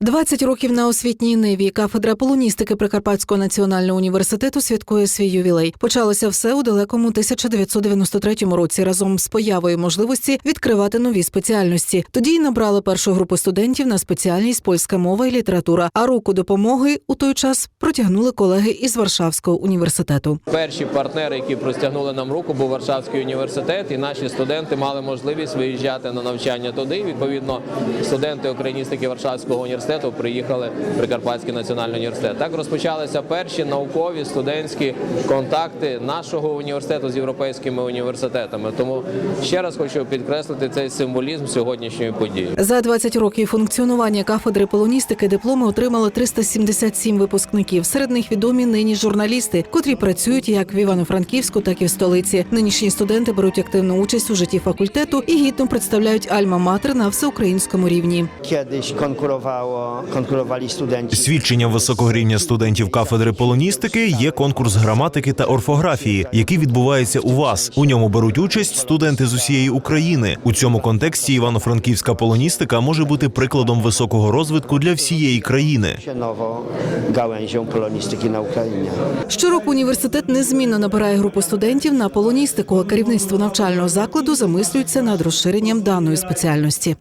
20 років на освітній ниві кафедра полоністики Прикарпатського національного університету святкує свій ювілей. Почалося все у далекому 1993 році разом з появою можливості відкривати нові спеціальності. Тоді й набрали першу групу студентів на спеціальність польська мова і література. А руку допомоги у той час протягнули колеги із Варшавського університету. Перші партнери, які простягнули нам руку, був Варшавський університет, і наші студенти мали можливість виїжджати на навчання туди. Відповідно, студенти україністики Варшавського університету приїхали в Прикарпатський національний університет. Так розпочалися перші наукові студентські контакти нашого університету з європейськими університетами. Тому ще раз хочу підкреслити цей символізм сьогоднішньої події. За 20 років функціонування кафедри полоністики дипломи отримали 377 випускників. Серед них відомі нині журналісти, котрі працюють як в Івано-Франківську, так і в столиці. Нинішні студенти беруть активну участь у житті факультету і гідно представляють альма-матер на всеукраїнському рівні. Kiedyś konkurowało, konkurowali studenci. Свідченням високого рівня студентів кафедри полоністики є конкурс граматики та орфографії, який відбувається у вас. У ньому беруть участь студенти з усієї України. У цьому контексті івано-франківська полоністика може бути прикладом високого розвитку для всієї країни. nowo gałęzią polonistyki. Щороку університет незмінно набирає групу студентів на полоністику. Керівництво навчального закладу замислюється над розширенням даної спеціальності.